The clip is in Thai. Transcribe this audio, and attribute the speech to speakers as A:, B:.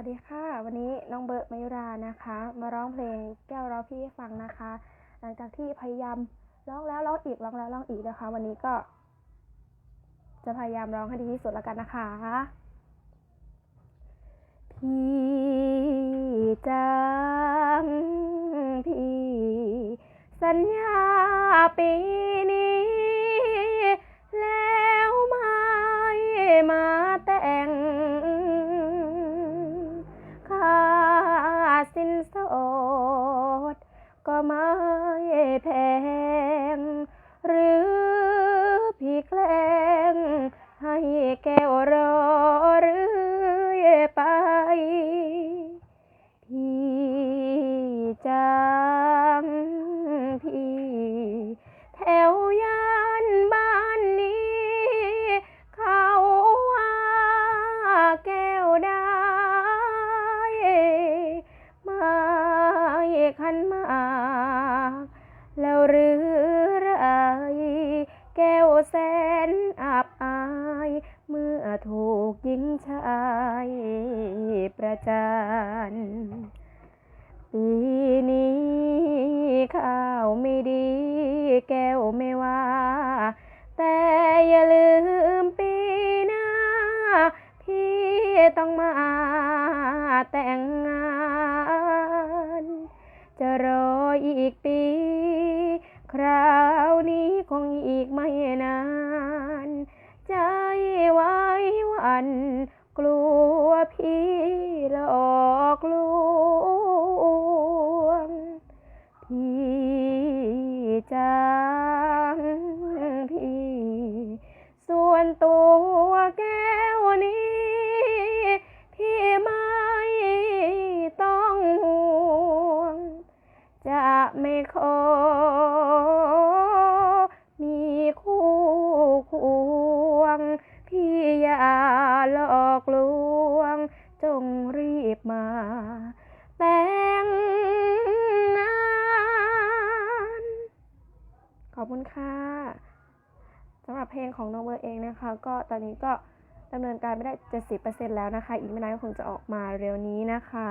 A: วัสดีค่ะ วันนี้น้องเบิร์ดมายุรานะคะ มาร้องเพลงแก้วเราพี่ให้ฟังนะคะ หลังจากที่พยายามร้องแล้วร้องอีกร้องแล้วร้องอีกนะคะ วันนี้ก็ จะพยายามร้องให้ดีที่สุดแล้วกันนะคะ พี่จังพี่ สัญญาปี แพง หรือพี่แกล้ง ให้แก้วรอเรื่อยไป พี่จังพี่แถวย่านบ้านนี้ เขาว่าแก้วได้ ไม่คันมาายเมื่อถูกหญิงชายประจานปีนี้ข้าวไม่ดี แก้วไม่ว่า แต่อย่าลืมปีหน้า พี่ต้องมาแต่งงาน จะรออีกปี คราวนี้คงอีกไม่นาน จังพี่ ส่วนตัวแก้วนี้ พี่ไม่ต้องห่วง จะไม่ขอมีคู่ควง พี่อย่าหลอกลวง จงรีบมา แต่ คุณค่ะสำหรับเพลงของน้องเบอร์เองนะคะ ก็ตอนนี้ก็ดำเนินการไม่ได้ 70%แล้วนะคะ อีกไม่นานก็คงจะออกมาเร็วนี้นะคะ